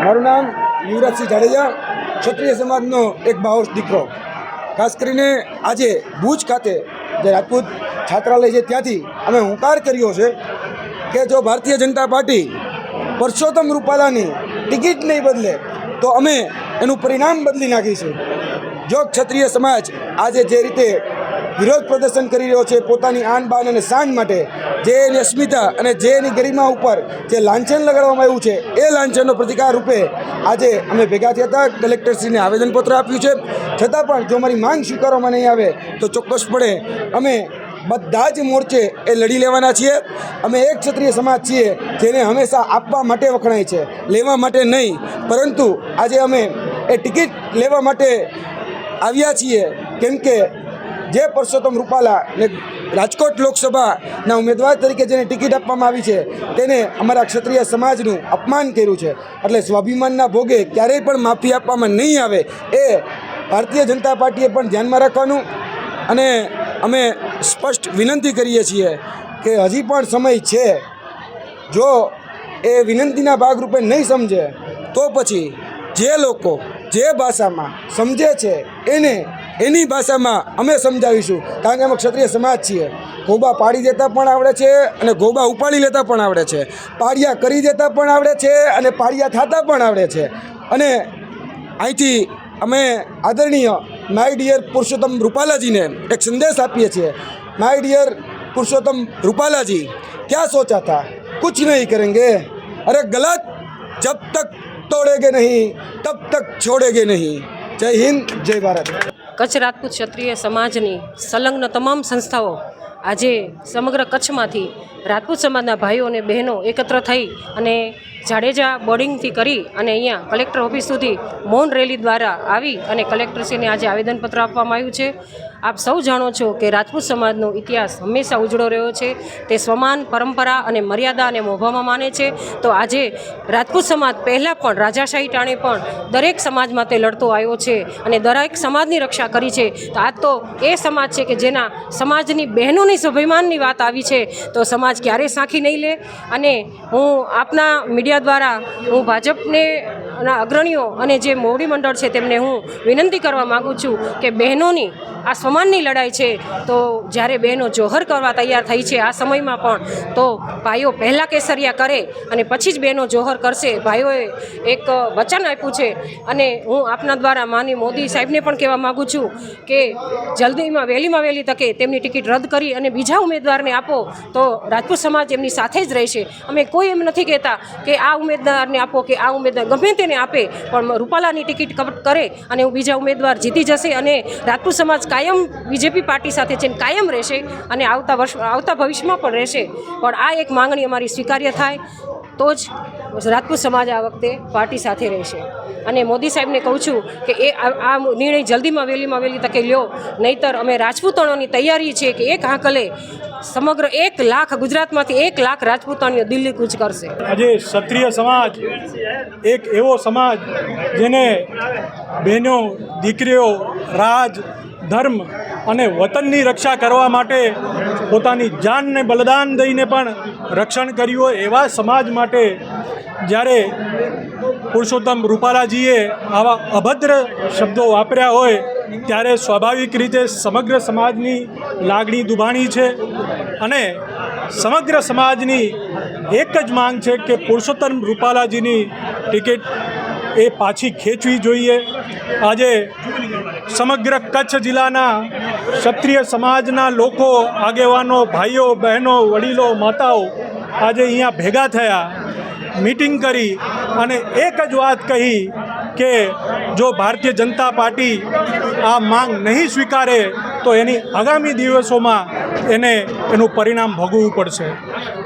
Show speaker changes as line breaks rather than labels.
મારું નામ યુવરાજસિંહ જાડેજા, ક્ષત્રિય સમાજનો એક બાહોશ દીકરો. ખાસ કરીને આજે ભુજ ખાતે જે રાજપૂત છાત્રાલય છે ત્યાંથી અમે હુંકાર કર્યો છે કે જો ભારતીય જનતા પાર્ટી પરસોત્તમ રૂપાલાની ટિકિટ નહીં બદલે, તો અમે એનું પરિણામ બદલી નાખીશું. જો ક્ષત્રિય સમાજ આજે જે રીતે વિરોધ પ્રદર્શન કરી રહ્યો છે પોતાની આન બાન અને શાન માટે. જે એની અસ્મિતા અને જે એની ગરિમા ઉપર જે લાંછન લગાડવામાં આવ્યું છે, એ લાંછનનો પ્રતિકાર રૂપે આજે અમે ભેગા થયા હતા. કલેક્ટરશ્રીને આવેદનપત્ર આપ્યું છે. છતાં પણ જો અમારી માંગ સ્વીકારવામાં નહીં આવે, તો ચોક્કસપણે અમે બધા જ મોરચે એ લડી લેવાના છીએ. અમે એક ક્ષત્રિય સમાજ છીએ, જેને હંમેશા આપવા માટે વખણાય છે, લેવા માટે નહીં. પરંતુ આજે અમે એ ટિકિટ લેવા માટે આવ્યા છીએ, કેમ કે જે પરસોત્તમ રૂપાલા ને રાજકોટ લોકસભાના ઉમેદવાર તરીકે જેને ટિકિટ આપવામાં આવી છે, તેને અમારા ક્ષત્રિય સમાજનું અપમાન કર્યું છે. એટલે સ્વાભિમાનના ભોગે ક્યારેય પણ માફી આપવામાં નહીં આવે એ ભારતીય જનતા પાર્ટીએ પણ ધ્યાનમાં રાખવાનું અને અમે સ્પષ્ટ વિનંતી કરીએ છીએ કે હજી પણ સમય છે. જો એ વિનંતીના ભાગરૂપે નહીં સમજે, તો પછી જે લોકો જે ભાષામાં સમજે છે, એને એની ભાષામાં અમે સમજાવીશું. કારણ કે અમે ક્ષત્રિય સમાજ છીએ. ગોબા પાડી દેતા પણ આવડે છે અને ગોબા ઉપાડી લેતા પણ આવડે છે. પાડિયા કરી દેતા પણ આવડે છે અને પાડિયા થતા પણ આવડે છે. અને અહીંથી અમે આદરણીય માય ડિયર પુરુષોત્તમ રૂપાલાજીને એક સંદેશ આપીએ છીએ. માય ડિયર પુરુષોત્તમ રૂપાલાજી, ક્યાં સોચા થા કુછ નહીં કરેંગે. અરે ગલત! જબ તક તોડેગે નહીં, તબ તક છોડેગે નહીં. જય હિન્દ, જય ભારત.
કચ્છ રાજપૂત ક્ષત્રિય સમાજની સંલગ્ન તમામ સંસ્થાઓ આજે સમગ્ર કચ્છમાંથી રાજપૂત સમાજના ભાઈઓ અને બહેનો એકત્ર થઈ અને જાડેજા બોર્ડિંગથી કરી અને અહીંયા કલેક્ટર ઓફિસ સુધી મૌન રેલી દ્વારા આવી અને કલેક્ટરશ્રીને આજે આવેદનપત્ર આપવામાં આવ્યું છે. આપ સૌ જાણો છો કે રાજપૂત સમાજનો ઇતિહાસ હંમેશા ઉજળો રહ્યો છે. તે સ્વમાન, પરંપરા અને મર્યાદા અને મોભામાં માને છે. તો આજે રાજપૂત સમાજ પહેલાં પણ રાજાશાહી ટાણે પણ દરેક સમાજ માટે લડતો આવ્યો છે અને દરેક સમાજની રક્ષા કરી છે. તો આ તો એ સમાજ છે કે જેના સમાજની બહેનોની સ્વાભિમાનની વાત આવી છે, તો સમાજ ક્યારેય સાંખી નહીં લે. અને હું આપના મીડિયા દ્વારા હું ભાજપને ના, અગ્રણીઓ અને જે મોવડી મંડળ છે તેમને હું વિનંતી કરવા માગું છું કે બહેનોની, આ સમાનની લડાઈ છે, તો જ્યારે બહેનો જોહર કરવા તૈયાર થઈ છે આ સમયમાં પણ, તો ભાઈઓ પહેલાં કેસરિયા કરે અને પછી જ બહેનો જોહર કરશે. ભાઈઓએ એક વચન આપ્યું છે અને હું આપના દ્વારા માની મોદી સાહેબને પણ કહેવા માગું છું કે જલ્દીમાં વહેલીમાં વહેલી તકે તેમની ટિકિટ રદ કરી અને બીજા ઉમેદવારને આપો, તો રાજપૂત સમાજ એમની સાથે જ રહેશે. અમે કોઈ એમ નથી કહેતા કે આ ઉમેદવારને આપો કે આ ઉમેદવાર ગમે તેને આપે, પણ રૂપાલાની ટિકિટ કપટ કરે અને બીજા ઉમેદવાર જીતી જશે અને રાજપૂત સમાજ કાયમ બીજેપી પાર્ટી સાથે છે ને કાયમ રહેશે અને આવતા વર્ષ, આવતા ભવિષ્યમાં પણ રહેશે. પણ આ એક માંગણી અમારી સ્વીકાર્ય થાય. તો જ રાજપૂત સમાજ આ વખતે પાર્ટી સાથે રહેશે. અને મોદી સાહેબને કહું છું કે એ આ નિર્ણય જલ્દીમાં વહેલીમાં વહેલી તકે લ્યો. નહીતર અમે રાજપૂતણોની તૈયારી છે કે એક હાંકલે સમગ્ર એક લાખ ગુજરાતમાંથી એક લાખ રાજપૂતાણીઓ દિલ્હી કૂચ કરશે.
આજે ક્ષત્રિય સમાજ એક એવો સમાજ જેને બહેનો, દીકરીઓ, રાજ, ધર્મ અને વતનની રક્ષા કરવા માટે પોતાની જાનને બલિદાન દઈને પણ રક્ષણ કર્યું હોય એવા સમાજ માટે જ્યારે પુરુષોત્તમ રૂપાલાજીએ આવા અભદ્ર શબ્દો વાપર્યા હોય, ત્યારે સ્વાભાવિક રીતે સમગ્ર સમાજની લાગણી દુભાણી છે અને સમગ્ર સમાજની એક જ માંગ છે કે પુરુષોત્તમ રૂપાલાજીની ટિકિટ એ પાછી ખેંચવી જોઈએ. આજે સમગ્ર કચ્છ જિલ્લાના ક્ષત્રિય સમાજના લોકો, આગેવાનો, ભાઈઓ, બહેનો, વડીલો, માતાઓ આજે અહીંયા ભેગા થયા, મીટિંગ કરી અને એક જ વાત કહી કે જો ભારતીય જનતા પાર્ટી આ માંગ નહીં સ્વીકારે, તો એની આગામી દિવસોમાં એને એનું પરિણામ ભોગવવું પડશે.